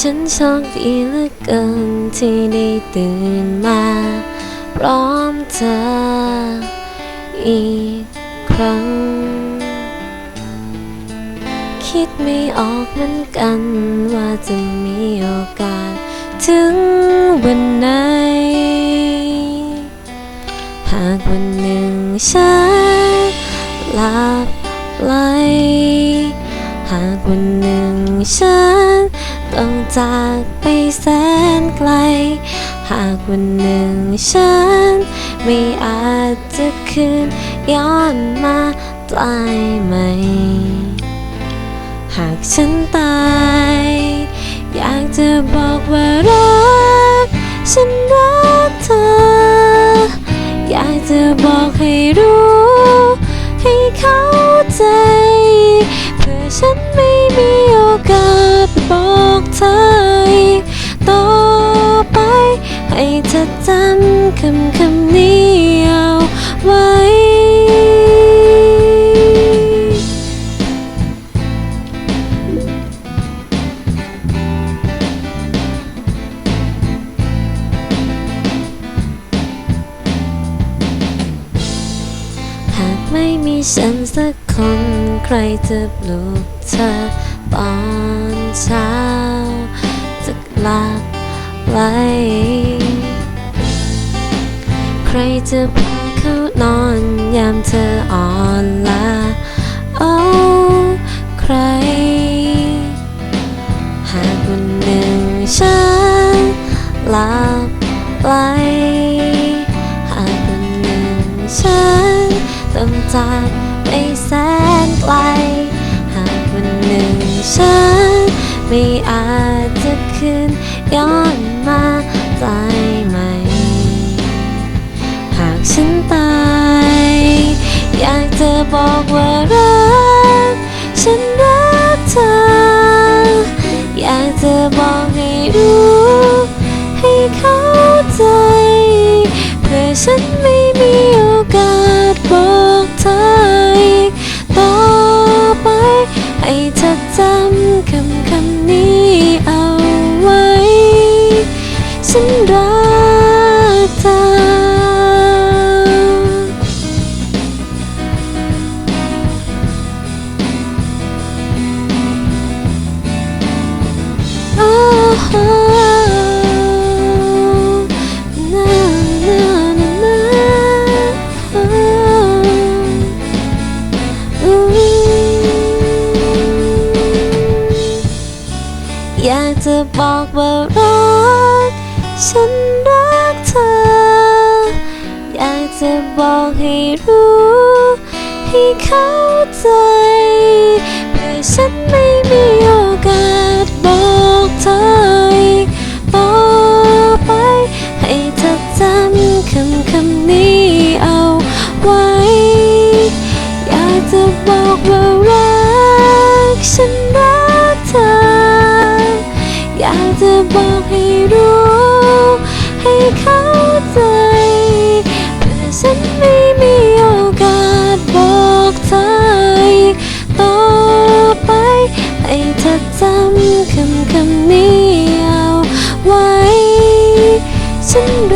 ฉันโชคดีเหลือเกินที่ได้ตื่นมาพร้อมเธออีกครั้ง คิดไม่ออกเหมือนกันว่าจะมีโอกาส ถึงวันไหน หากวันหนึ่งฉันหลับไหลหากวันหนึ่งฉัน ต้องจากไปแสนไกล หากวันหนึ่งฉัน ไม่อาจจะคืนย้อนมาได้ไหม หากฉันตาย อยากจะบอกว่ารัก ฉันรักเธอ อยากจะบอกให้รู้ ให้เข้าใจ เพื่อฉัน เธอจำคำคำนี้เอาไว้หากไม่มีฉันสักคนใครจะปลุกเธอตอนเช้าจะหลับไหลใค รจะพาเข้านอนยามเธออ่อนล้าโอ้ใคร หากวันหนึ่งฉันหลับไหลหากวันหนึ่งฉันต้องจากไปแสนไกล หากวันหนึ่งฉันไม่อาจจะคืนย้อนมาได้ไหมหาก ฉันตาย อยากจะบอกว่ารัก ฉันรักเธอ อยากจะบอกให้รู้ อยากจะบอกว่ารัก ฉันรักเธอ อยากจะบอกให้รู้ ให้เข้าใจเพื่อฉันไม่ ฉันรั